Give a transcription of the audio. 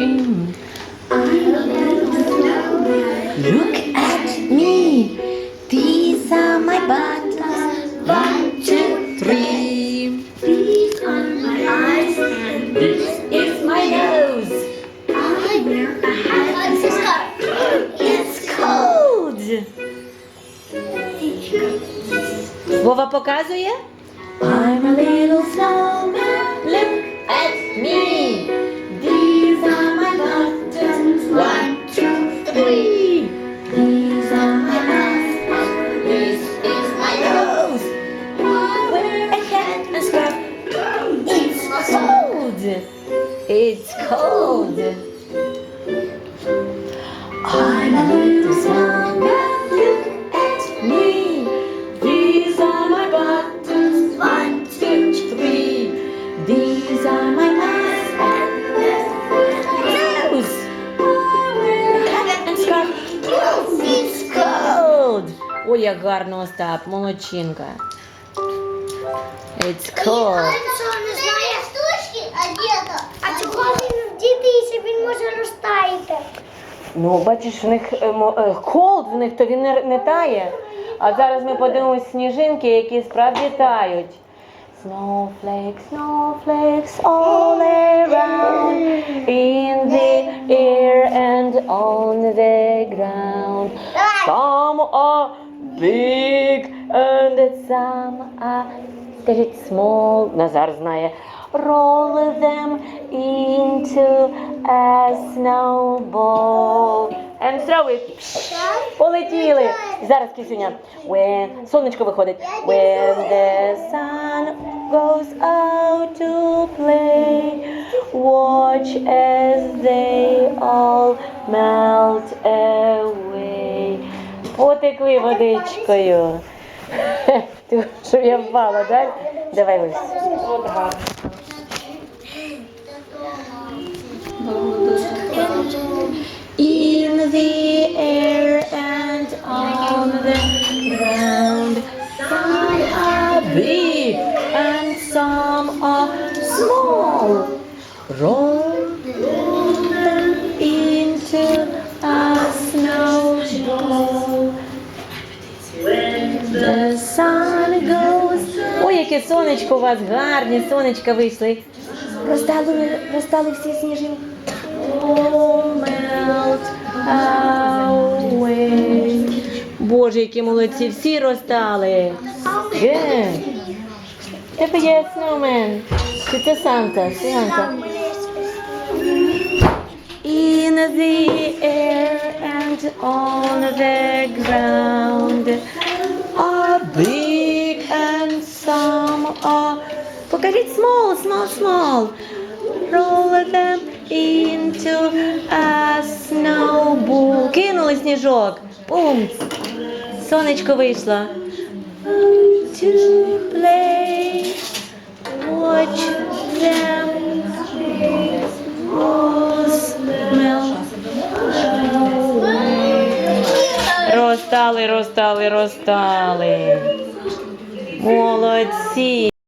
Watching. Look at me. These are my buttons. One, two, three. These are my eyes and this It's my nose. I wear a hat and a scarf. It's cold. Did you? Вова показує. I'm a little snowman. It's cold. I'm a little snowman. Look at me. These are my buttons. One, two, three. These are my eyes and nose. I wear a hat and scarf. It's cold. Ой, як гарно, Остап, молодчинка. It's cold. А чого він дітися, він може розтаїти? Ну, бачиш, в них е, мо- е, cold в них, то він не, не тає. А зараз ми подивимось сніжинки, які справді тають. Snowflakes, snowflakes all around in the air and on the ground. Some are big and some are small. Назар знає. Roll them into a snowball and throw it. Полетіли. Зараз кисюня. When сонечко виходить. When the sun goes out to play, watch as they all melt away. Потекли водичкою. Ти щоб я впала, так? Давай ось. the air and on the ground, some are big and some are small. Roll them into a snowball. When the sun goes. Ой, яке сонечко у вас гарні, сонечка вийшли. Розтали, розтали всі сніжинки. Боже, які молодці, всі розтали. Тебе є snowman. Чи це Санта? Санта. In the air and on the ground are big and some are. Покажіть small, small, small. Roll them into a snowball. Кинули сніжок. Бум. Сонечко вийшло. To. Розтали, розтали, розтали. Молодці.